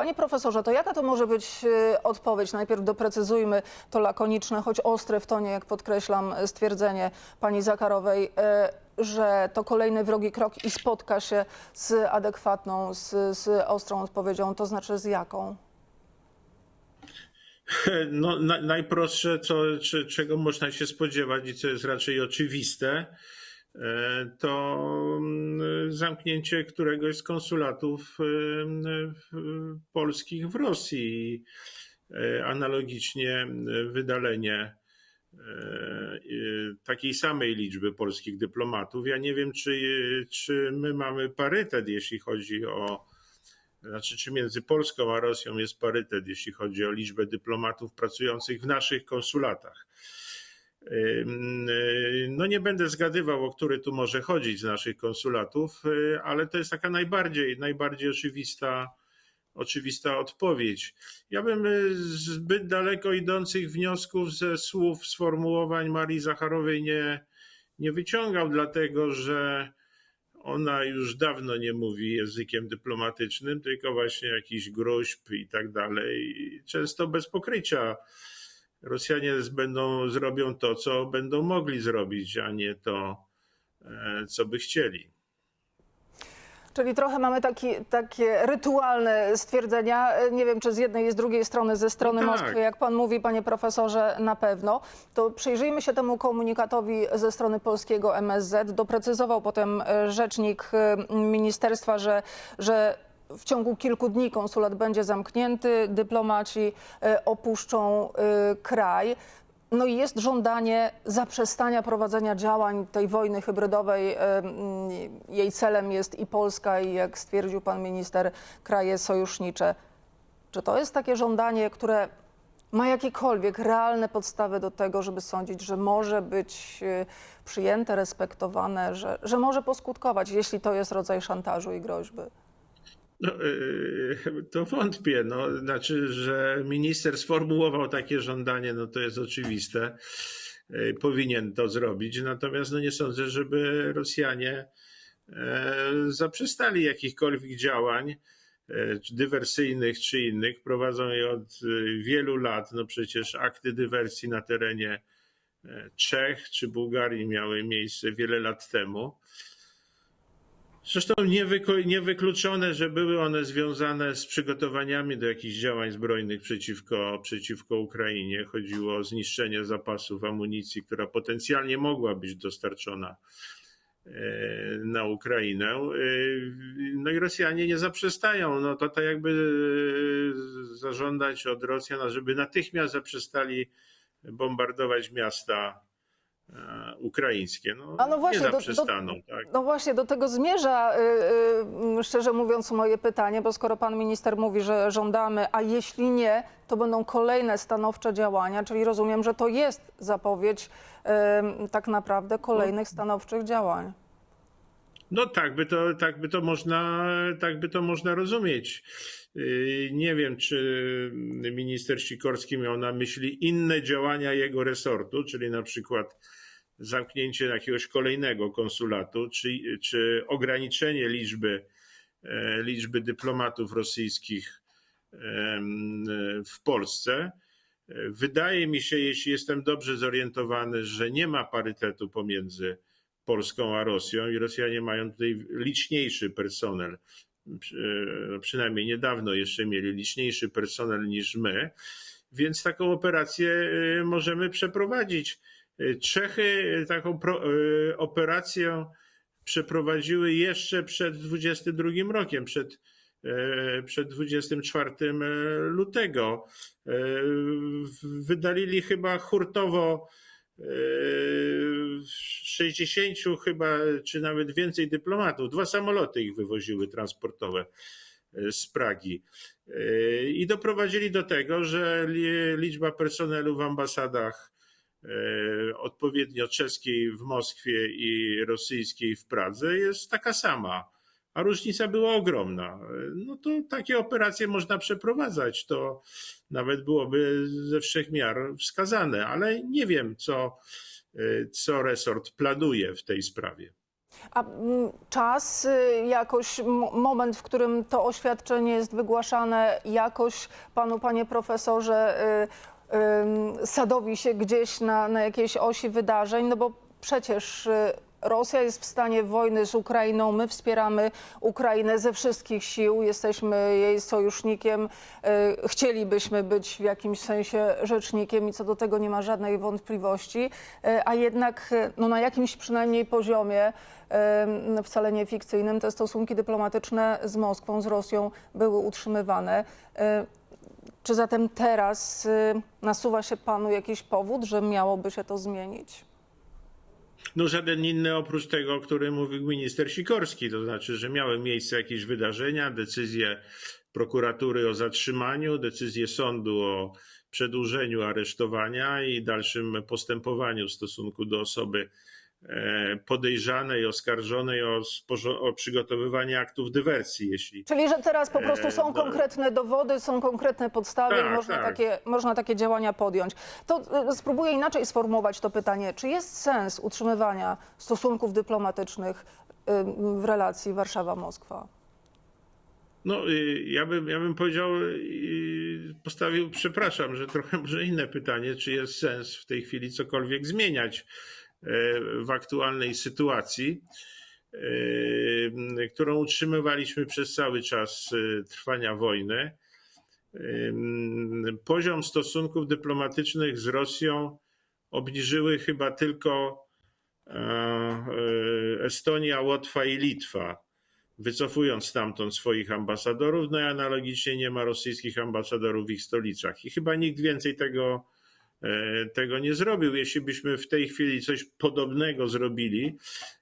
Panie profesorze, to jaka to może być e, odpowiedź? Najpierw doprecyzujmy to lakoniczne, choć ostre w tonie, jak podkreślam, stwierdzenie pani Zakarowej, e, że to kolejny wrogi krok i spotka się z adekwatną, z, z ostrą odpowiedzią, to znaczy z jaką? No, na, najprostsze, co, czy, czego można się spodziewać i co jest raczej oczywiste, to mm, zamknięcie któregoś z konsulatów e, polskich w Rosji. e, Analogicznie wydalenie e, e, takiej samej liczby polskich dyplomatów. Ja nie wiem, czy, czy my mamy parytet, jeśli chodzi o znaczy, czy między Polską a Rosją jest parytet, jeśli chodzi o liczbę dyplomatów pracujących w naszych konsulatach. Y, No nie będę zgadywał, o który tu może chodzić z naszych konsulatów, y, ale to jest taka najbardziej, najbardziej oczywista, oczywista odpowiedź. Ja bym y, zbyt daleko idących wniosków ze słów, sformułowań Marii Zacharowej nie, nie wyciągał, dlatego że ona już dawno nie mówi językiem dyplomatycznym, tylko właśnie jakiś gruźb i tak dalej. Często bez pokrycia. Rosjanie będą, zrobią to, co będą mogli zrobić, a nie to, e, co by chcieli. Czyli trochę mamy taki, takie rytualne stwierdzenia. E, Nie wiem, czy z jednej i z drugiej strony, ze strony No tak. Moskwy, jak pan mówi, panie profesorze, na pewno. To przyjrzyjmy się temu komunikatowi ze strony polskiego MSZ. Doprecyzował potem e, rzecznik ministerstwa, że, że w ciągu kilku dni konsulat będzie zamknięty, dyplomaci e, opuszczą e, kraj. No i jest żądanie zaprzestania prowadzenia działań tej wojny hybrydowej. Em, Jej celem jest i Polska, i jak stwierdził pan minister, kraje sojusznicze. Czy to jest takie żądanie, które ma jakiekolwiek realne podstawy do tego, żeby sądzić, że może być e, przyjęte, respektowane, że, że może poskutkować, jeśli to jest rodzaj szantażu i groźby? No, e, to wątpię. No, znaczy, że minister sformułował takie żądanie, no to jest oczywiste. E, Powinien to zrobić. Natomiast no, nie sądzę, żeby Rosjanie e, zaprzestali jakichkolwiek działań e, dywersyjnych czy innych. Prowadzą je od wielu lat. No przecież akty dywersji na terenie e, Czech czy Bułgarii miały miejsce wiele lat temu. Zresztą niewykluczone, że były one związane z przygotowaniami do jakichś działań zbrojnych przeciwko, przeciwko Ukrainie. Chodziło o zniszczenie zapasów amunicji, która potencjalnie mogła być dostarczona e, na Ukrainę. E, No i Rosjanie nie zaprzestają. No to tak jakby e, zażądać od Rosjan, żeby natychmiast zaprzestali bombardować miasta ukraińskie. No, A no właśnie, nie do- do- zaprzestaną. tak. No właśnie, do tego zmierza, y, y, szczerze mówiąc, moje pytanie, bo skoro pan minister mówi, że żądamy, a jeśli nie, to będą kolejne stanowcze działania, czyli rozumiem, że to jest zapowiedź y, tak naprawdę kolejnych stanowczych działań. No tak by to, tak by to można, tak by to można rozumieć. Yy, Nie wiem, czy minister Sikorski miał na myśli inne działania jego resortu, czyli na przykład zamknięcie jakiegoś kolejnego konsulatu, czy, czy ograniczenie liczby, e, liczby dyplomatów rosyjskich w Polsce. Wydaje mi się, jeśli jestem dobrze zorientowany, że nie ma parytetu pomiędzy Polską a Rosją i Rosjanie mają tutaj liczniejszy personel. Przy- Przynajmniej niedawno jeszcze mieli liczniejszy personel niż my, więc taką operację y, możemy przeprowadzić. Y, Czechy y, taką pro, y, operację przeprowadziły jeszcze przed 22 rokiem, przed, e, przed 24 lutego. E, Wydalili chyba hurtowo e, 60 chyba, czy nawet więcej dyplomatów. Dwa samoloty ich wywoziły transportowe e, z Pragi. E, I doprowadzili do tego, że li- liczba personelu w ambasadach e, odpowiednio czeskiej w Moskwie i rosyjskiej w Pradze jest taka sama, a różnica była ogromna. No to takie operacje można przeprowadzać. To nawet byłoby ze wszech miar wskazane, ale nie wiem, co, e, co resort planuje w tej sprawie. A mm, czas, y, jakoś moment, w którym to oświadczenie jest wygłaszane, jakoś panu, panie profesorze, y, sadowi się gdzieś na, na jakiejś osi wydarzeń, no bo przecież y, Rosja jest w stanie wojny z Ukrainą, my wspieramy Ukrainę ze wszystkich sił, jesteśmy jej sojusznikiem, y, chcielibyśmy być w jakimś sensie rzecznikiem i co do tego nie ma żadnej wątpliwości, y, a jednak no, na jakimś przynajmniej poziomie, y, wcale nie fikcyjnym, te stosunki dyplomatyczne z Moskwą, z Rosją były utrzymywane. Czy zatem teraz y, nasuwa się panu jakiś powód, że miałoby się to zmienić? No żaden inny oprócz tego, o którym mówił minister Sikorski, to znaczy, że miały miejsce jakieś wydarzenia, decyzje prokuratury o zatrzymaniu, decyzje sądu o przedłużeniu aresztowania i dalszym postępowaniu w stosunku do osoby podejrzanej, oskarżonej o, o przygotowywanie aktów dywersji, jeśli Czyli, że teraz po prostu są E, konkretne dowody, są konkretne podstawy i Tak, można, tak. takie, można takie działania podjąć. To y, spróbuję inaczej sformułować to pytanie. Czy jest sens utrzymywania stosunków dyplomatycznych w relacji Warszawa-Moskwa? No, y, ja bym, ja bym powiedział, y, postawił, przepraszam, że trochę może inne pytanie, czy jest sens w tej chwili cokolwiek zmieniać e, w aktualnej sytuacji, e, którą utrzymywaliśmy przez cały czas e, trwania wojny. E, Poziom stosunków dyplomatycznych z Rosją obniżyły chyba tylko Estonia, Łotwa i Litwa wycofując stamtąd swoich ambasadorów, no i analogicznie nie ma rosyjskich ambasadorów w ich stolicach. I chyba nikt więcej tego, e, tego nie zrobił. Jeśli byśmy w tej chwili coś podobnego zrobili,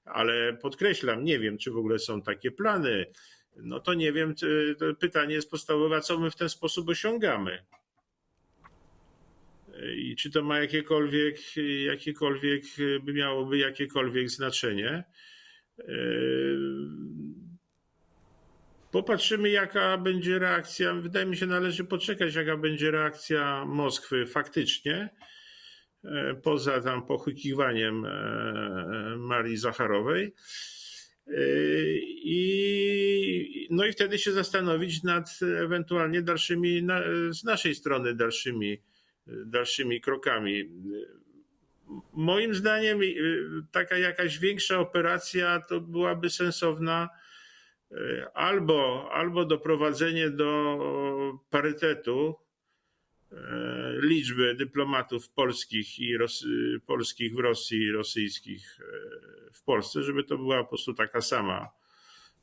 ale podkreślam, nie wiem, czy w ogóle są takie plany, no to nie wiem, to pytanie jest podstawowe, co my w ten sposób osiągamy. E, I czy to ma jakiekolwiek, jakiekolwiek, by miałoby jakiekolwiek znaczenie. Popatrzymy, jaka będzie reakcja. Wydaje mi się, należy poczekać, jaka będzie reakcja Moskwy faktycznie, e, poza tam pochukiwaniem e, Marii Zacharowej. E, I, no i wtedy się zastanowić nad ewentualnie dalszymi, z naszej strony dalszymi, dalszymi krokami. Moim zdaniem taka jakaś większa operacja to byłaby sensowna albo, albo doprowadzenie do parytetu y, liczby dyplomatów polskich i polskich w Rosji i rosyjskich y, w Polsce, żeby to była po prostu taka sama,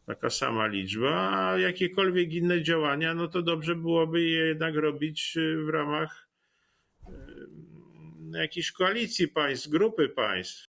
taka sama liczba, a jakiekolwiek inne działania, no to dobrze byłoby je jednak robić w ramach jakiejś koalicji państw, grupy państw.